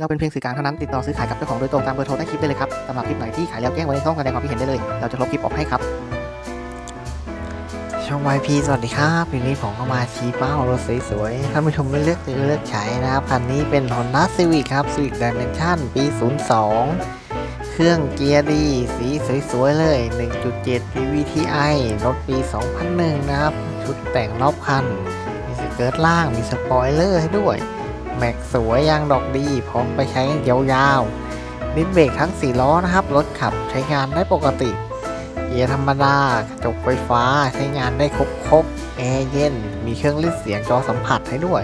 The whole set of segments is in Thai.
เราเป็นเพียงสื่อกลางเท่านั้นติดต่อซื้อขายกับเจ้าของโดยตรงตามเบอร์โทรใต้คลิปได้เลยครับสำหรับคลิปไหนที่ขายแล้วแจ้งไว้ในช่องแสดงความคิดเห็นได้เลย เราจะลบคลิปออกให้ครับ ช่อง YP สวัสดีครับวันนี้ผมก็มาชี้เป้ารถสวยๆท่านผู้ชมไม่เลือกซื้อเลือกใช้นะครับคันนี้เป็น Honda Civic ครับ Civic Dimension ปี 02 เครื่องเกียร์ดีสีสวยๆเลย 1.7 PVTi รถปี 2001 นะครับ ชุดแต่งรอบคัน มีสเกิร์ตล่างมีสปอยเลอร์ให้ด้วย แม็กสวยยางดอกดี พร้อมไปใช้ยาวๆดิสเบรกทั้ง4ล้อนะครับ รถขับใช้งานได้ปกติเกียร์ธรรมดากระจกไฟฟ้าใช้งานได้ครบครบๆแอร์เย็น มีเครื่องรีดเสียงจอสัมผัสให้ด้วย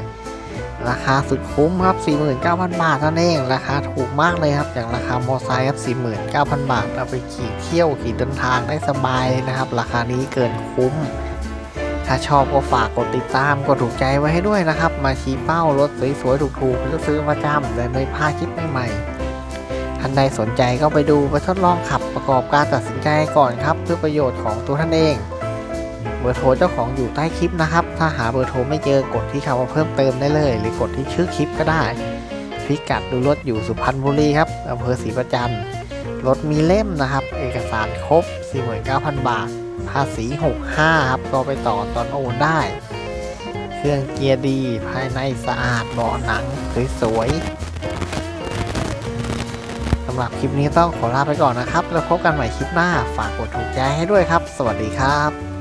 ราคาสุดคุ้มครับ 49,000 บาทเท่านั้นเอง ราคาถูกมากเลยครับ อย่างราคามอไซค์ครับ 49,000 บาท เอาไปขี่เที่ยวขี่เดินทางได้สบายนะครับ ราคานี้เกินคุ้ม ถ้าชอบก็ฝากกดติดตามกดถูกใจไว้ให้ด้วยนะครับ มาชี้เป้ารถสวยๆถูกๆแล้วซื้อประจำและไม่พลาดคลิปใหม่ๆท่านใดสนใจก็ไปดูไปทดลองขับประกอบการตัดสินใจก่อนครับ เพื่อประโยชน์ของตัวท่านเองเบอร์โทรเจ้าของอยู่ใต้คลิปนะครับ ถ้าหาเบอร์โทรไม่เจอกดที่คำว่าเพิ่มเติมได้เลย หรือกดที่ชื่อคลิปก็ได้ พิกัดดูรถอยู่สุพรรณบุรีครับอำเภอศรีประจันทร์รถมีเล่มนะครับ เอกสารครบ 49,000 บาท ภาษี 65 ครับก็ไปต่อตอนโอนได้ เครื่องเกียร์ดีภายในสะอาดเบาะหนังสวยๆสำหรับคลิปนี้ต้องขอลาไปก่อนนะครับ แล้วพบกันใหม่คลิปหน้า ฝากกดถูกใจให้ด้วยครับ สวัสดีครับ